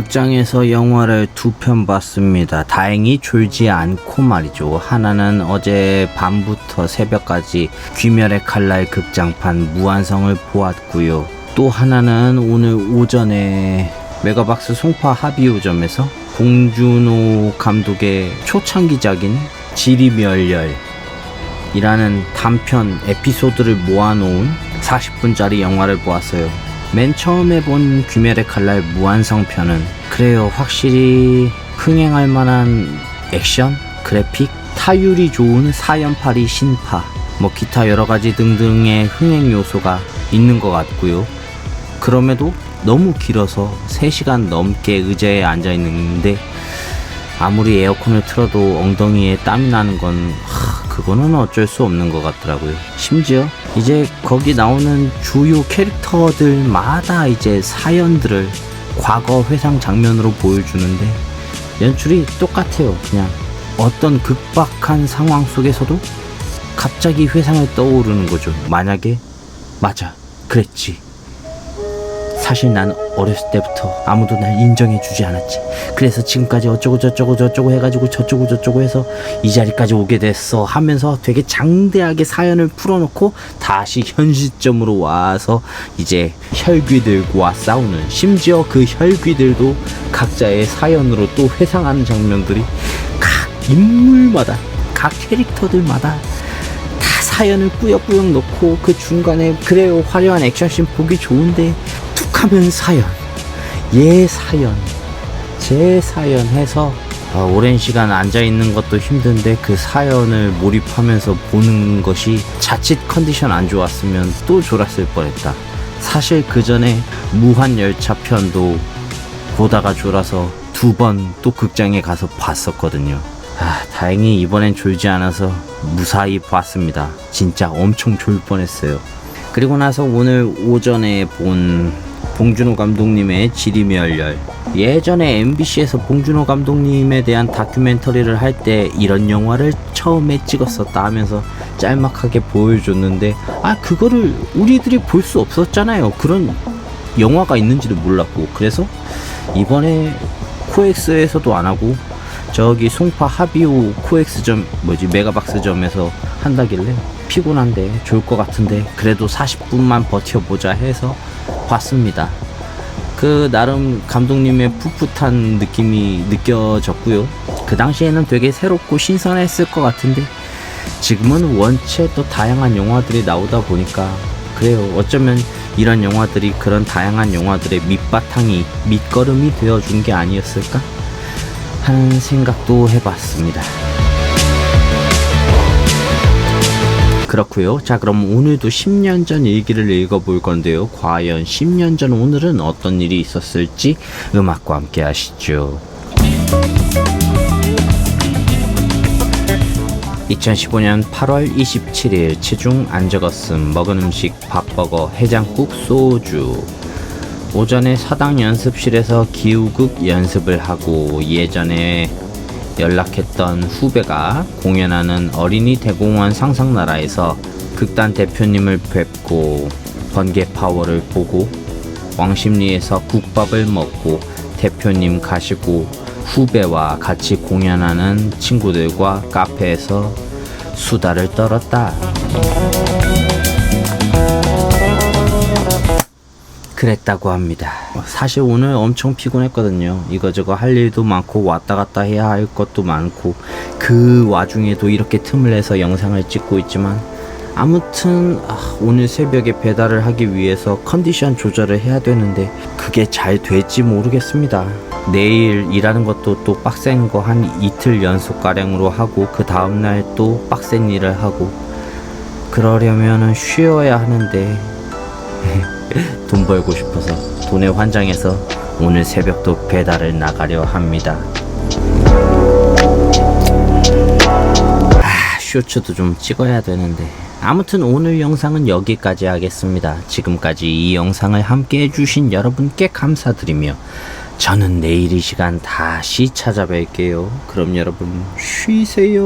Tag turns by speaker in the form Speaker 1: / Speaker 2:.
Speaker 1: 극장에서 영화를 두 편 봤습니다. 다행히 졸지 않고 말이죠. 하나는 어제 밤부터 새벽까지 귀멸의 칼날 극장판 무한성을 보았고요. 또 하나는 오늘 오전에 메가박스 송파 하비오점에서 공준호 감독의 초창기작인 지리멸렬 이라는 단편 에피소드를 모아놓은 40분짜리 영화를 보았어요. 맨 처음에 본 귀멸의 칼날 무한성편은 그래요 확실히 흥행할 만한 액션, 그래픽, 타율이 좋은 사연팔이 신파 뭐 기타 여러 가지 등등의 흥행 요소가 있는 것 같고요. 그럼에도 너무 길어서 3시간 넘게 의자에 앉아 있는데 아무리 에어컨을 틀어도 엉덩이에 땀이 나는 건 하, 그거는 어쩔 수 없는 것 같더라고요. 심지어 이제 거기 나오는 주요 캐릭터들마다 이제 사연들을 과거 회상 장면으로 보여주는데 연출이 똑같아요. 그냥 어떤 극박한 상황 속에서도 갑자기 회상에 떠오르는 거죠. 만약에 맞아 그랬지 사실 난 어렸을 때부터 아무도 날 인정해주지 않았지. 그래서 지금까지 어쩌고 저쩌고 저쩌고 해가지고 저쩌고 저쩌고 해서 이 자리까지 오게 됐어 하면서 되게 장대하게 사연을 풀어놓고 다시 현 시점으로 와서 이제 혈귀들과 싸우는 심지어 그 혈귀들도 각자의 사연으로 또 회상하는 장면들이 각 인물마다 각 캐릭터들마다 다 사연을 꾸역꾸역 넣고 그 중간에 그래요 화려한 액션씬 보기 좋은데 툭 하면 사연 얘 사연 제 사연 해서 아, 오랜 시간 앉아 있는 것도 힘든데 그 사연을 몰입하면서 보는 것이 자칫 컨디션 안 좋았으면 또 졸았을 뻔했다. 사실 그 전에 무한 열차 편도 보다가 졸아서 두 번 또 극장에 가서 봤었거든요. 아, 다행히 이번엔 졸지 않아서 무사히 봤습니다. 진짜 엄청 졸 뻔했어요. 그리고 나서 오늘 오전에 본 봉준호 감독님의 지리멸렬 예전에 MBC에서 봉준호 감독님에 대한 다큐멘터리를 할 때 이런 영화를 처음에 찍었었다 하면서 짤막하게 보여줬는데 아 그거를 우리들이 볼 수 없었잖아요 그런 영화가 있는지도 몰랐고 그래서 이번에 코엑스에서도 안 하고 저기 송파 하비오 코엑스점 뭐지 메가박스점에서 한다길래 피곤한데 좋을 것 같은데 그래도 40분만 버텨보자 해서 봤습니다. 그 나름 감독님의 풋풋한 느낌이 느껴졌고요. 그 당시에는 되게 새롭고 신선했을 것 같은데 지금은 원체 또 다양한 영화들이 나오다 보니까 그래요. 어쩌면 이런 영화들이 그런 다양한 영화들의 밑바탕이 밑거름이 되어준 게 아니었을까 하는 생각도 해봤습니다. 그렇고요. 자, 그럼 오늘도 10년 전 일기를 읽어볼 건데요. 과연 10년 전 오늘은 어떤 일이 있었을지 음악과 함께 하시죠. 2015년 8월 27일 체중 안 적었음 먹은 음식 밥버거 해장국 소주 오전에 사당 연습실에서 기우극 연습을 하고 예전에 연락했던 후배가 공연하는 어린이 대공원 상상나라에서 극단 대표님을 뵙고 번개 파워를 보고 왕십리에서 국밥을 먹고 대표님 가시고 후배와 같이 공연하는 친구들과 카페에서 수다를 떨었다. 그랬다고 합니다. 사실 오늘 엄청 피곤했거든요. 이거저거 할 일도 많고 왔다 갔다 해야 할 것도 많고 그 와중에도 이렇게 틈을 내서 영상을 찍고 있지만 아무튼 아, 오늘 새벽에 배달을 하기 위해서 컨디션 조절을 해야 되는데 그게 잘 될지 모르겠습니다. 내일 일하는 것도 또 빡센 거 한 이틀 연속 가량으로 하고 그 다음 날 또 빡센 일을 하고 그러려면은 쉬어야 하는데 돈 벌고 싶어서 돈에 환장해서 오늘 새벽도 배달을 나가려 합니다. 아, 쇼츠도 좀 찍어야 되는데. 아무튼 오늘 영상은 여기까지 하겠습니다. 지금까지 이 영상을 함께 해주신 여러분께 감사드리며 저는 내일 이 시간 다시 찾아뵐게요. 그럼 여러분 쉬세요.